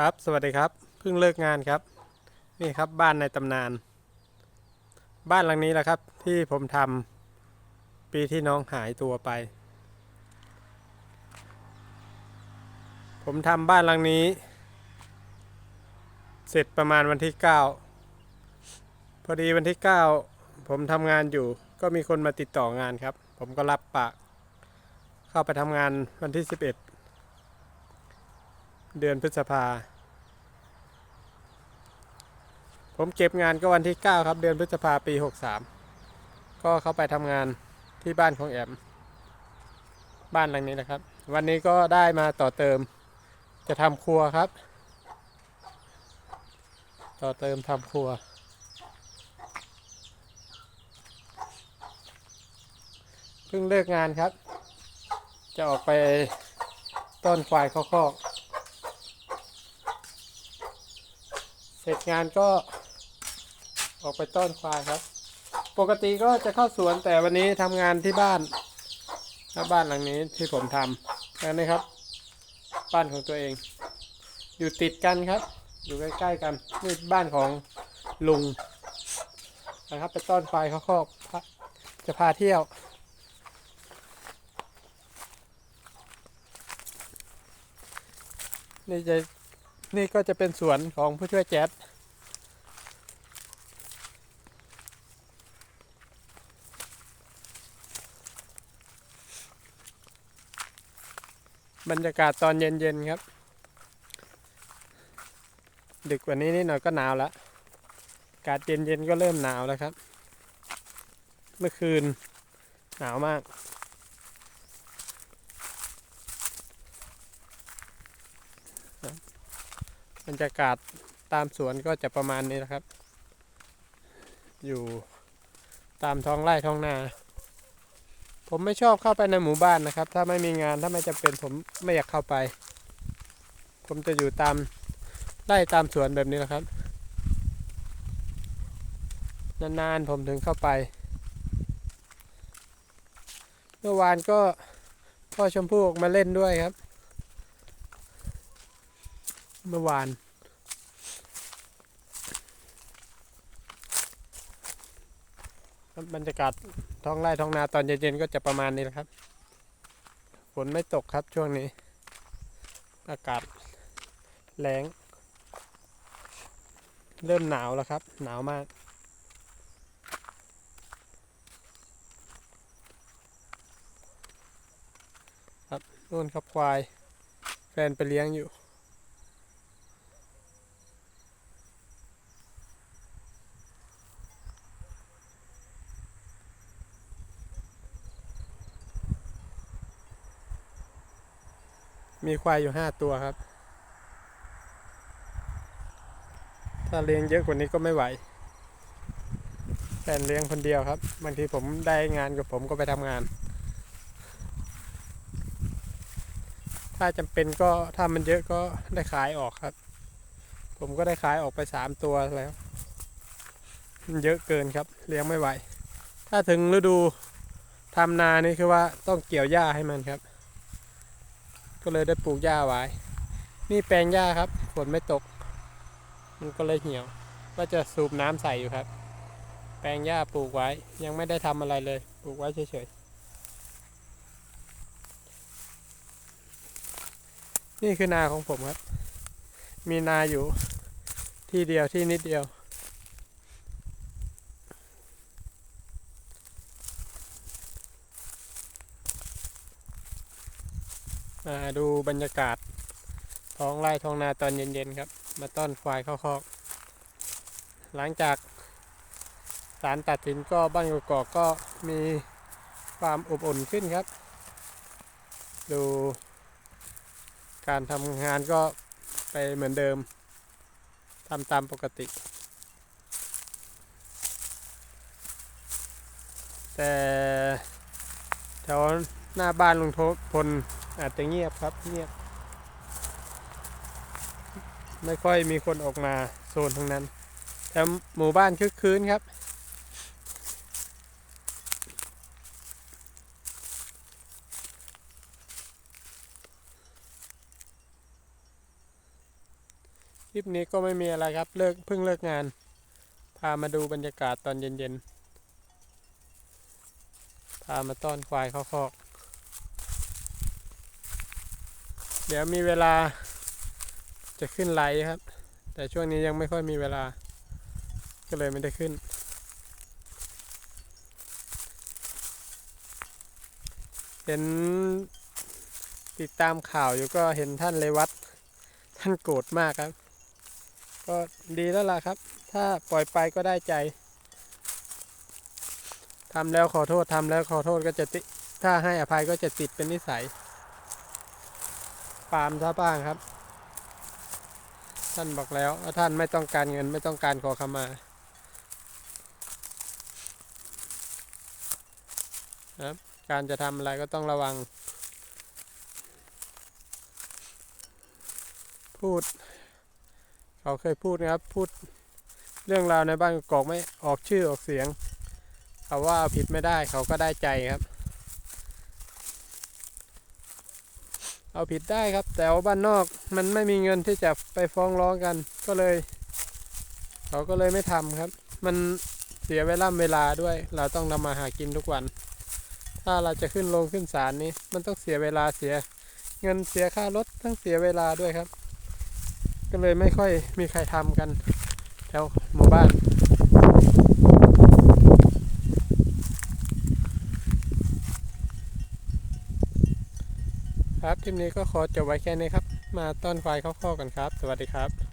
ครับ สวัสดีครับ เพิ่งเลิกงานครับ นี่ครับบ้านในตำนาน บ้านหลังนี้แหละครับ ที่ผมทำปีที่น้องหายตัวไป ผมทำบ้านหลังนี้ เสร็จประมาณวันที่ 9 พอดีวันที่ 9 ผมทำงานอยู่ ก็มีคนมาติดต่องานครับ ผมก็รับปาก เข้าไปทำงานวันที่ 11 เดือนพฤษภา ผมเก็บงานก็วันที่ 9 ครับ เดือนพฤษภาปี 63 ก็เข้าไปทำงานที่บ้านของแอม บ้านหลังนี้นะครับ วันนี้ก็ได้มาต่อเติมจะทำครัวครับ ต่อเติมทำครัว เพิ่งเลิกงานครับ จะออกไปต้อนควายข้าคอก เสร็จงานก็ออกไปต้อนควายครับ ปกติก็จะเข้าสวนแต่วันนี้ทำงานที่บ้านบ้านหลังนี้ที่ผมทำอันนี้ครับ บ้านของตัวเอง อยู่ติดกันครับ อยู่ใกล้ๆกันนี่บ้านของลุงนะครับ ไปต้อนควายเขาคอกจะพาเที่ยว นี่จะ นี่ก็จะเป็นสวนของผู้ช่วยแจ๊ดบรรยากาศตอนเย็นๆครับ ดึกกว่านี้นิดหน่อยก็หนาวแล้วอากาศเย็นๆก็เริ่มหนาวแล้วครับ เมื่อคืนหนาวมาก บรรยากาศตามสวนก็จะประมาณนี้นะครับ อยู่ตามท้องไร่ท้องนา ผมไม่ชอบเข้าไปในหมู่บ้านนะครับ ถ้าไม่มีงานถ้าไม่จำเป็นผมไม่อยากเข้าไป ผมจะอยู่ตามไร่ตามสวนแบบนี้นะครับ นานๆผมถึงเข้าไป เมื่อวานก็พ่อชมพู่ออกมาเล่นด้วยครับ เมื่อวาน บรรยากาศท้องไร่ท้องนาตอนเย็นๆก็จะประมาณนี้แหละครับ ฝนไม่ตกครับช่วงนี้ อากาศแรงเริ่มหนาวแล้วครับ หนาวมาก ครับนู่นครับควาย แฟนไปเลี้ยงอยู่ มีควายอยู่ห้าตัวครับ ถ้าเลี้ยงเยอะกว่านี้ก็ไม่ไหวแฟนเลี้ยงคนเดียวครับ บางทีผมได้งานกับผมก็ไปทำงาน ถ้าจำเป็นก็ถ้ามันเยอะก็ได้ขายออกครับ ผมก็ได้ขายออกไปสามตัวแล้ว มันเยอะเกินครับ เลี้ยงไม่ไหว ถ้าถึงฤดูทำนานี่คือว่าต้องเกี่ยวหญ้าให้มันครับ ก็เลยได้ปลูกหญ้าไว้ นี่แปลงหญ้าครับฝนไม่ตก มันก็เลยเหี่ยว ก็จะสูบน้ำใส่อยู่ครับ แปลงหญ้าปลูกไว้ ยังไม่ได้ทำอะไรเลย ปลูกไว้เฉยๆ นี่คือนาของผมครับ มีนาอยู่ที่เดียวที่นิดเดียว มาดูบรรยากาศท้องไร่ท้องนาตอนเย็นๆครับ มาต้อนควายเข้าคอก หลังจากศาลตัดสินก็บ้านกอกก็มีความอบอุ่นขึ้นครับ ดูการทำงานก็ไปเหมือนเดิมทำตามปกติ แต่แถวหน้าบ้านลุงทศพล อาจจะเงียบครับเงียบ ไม่ค่อยมีคนออกมาโซนตรงนั้นแต่หมู่บ้านคึกคืนครับลิปนี้ก็ไม่มีอะไรครับ เลิกเพิ่งเลิกงาน พามาดูบรรยากาศตอนเย็นๆ พามาต้อนควายเข้าคอก เดี๋ยวมีเวลาจะขึ้นไลฟ์ครับ แต่ช่วงนี้ยังไม่ค่อยมีเวลา ก็เลยไม่ได้ขึ้น เห็นติดตามข่าวอยู่ก็เห็นท่านเลวัตท่านโกรธมากครับ ก็ดีแล้วล่ะครับ ถ้าปล่อยไปก็ได้ใจทำแล้วขอโทษทำแล้วขอโทษก็จะติถ้าให้อภัยก็จะติดเป็นนิสัย ปาล์มซะบ้างครับ ท่านบอกแล้วว่าท่านไม่ต้องการเงินไม่ต้องการขอขมาครับการจะทำอะไรก็ต้องระวัง พูด เขาเคยพูดนะครับ พูดเรื่องราวในบ้านกอกไม่ออกชื่อออกเสียง เขาว่าเอาผิดไม่ได้เขาก็ได้ใจครับ เอาผิดได้ครับ แต่ว่าบ้านนอกมันไม่มีเงินที่จะไปฟ้องร้องกันก็เลย เขาก็เลยไม่ทำครับ มันเสียเวลาเวลาด้วย เราต้องทำมาหากินทุกวัน ถ้าเราจะขึ้นลงขึ้นศาลนี้ มันต้องเสียเวลาเสีย เงินเสียค่ารถทั้งเสียเวลาด้วยครับ ก็เลยไม่ค่อยมีใครทำกันแถวหมู่บ้าน ครับคลิปนี้ก็ขอจบไว้แค่นี้ครับ มาต้อนไฟเข้าข้อกันครับ สวัสดีครับ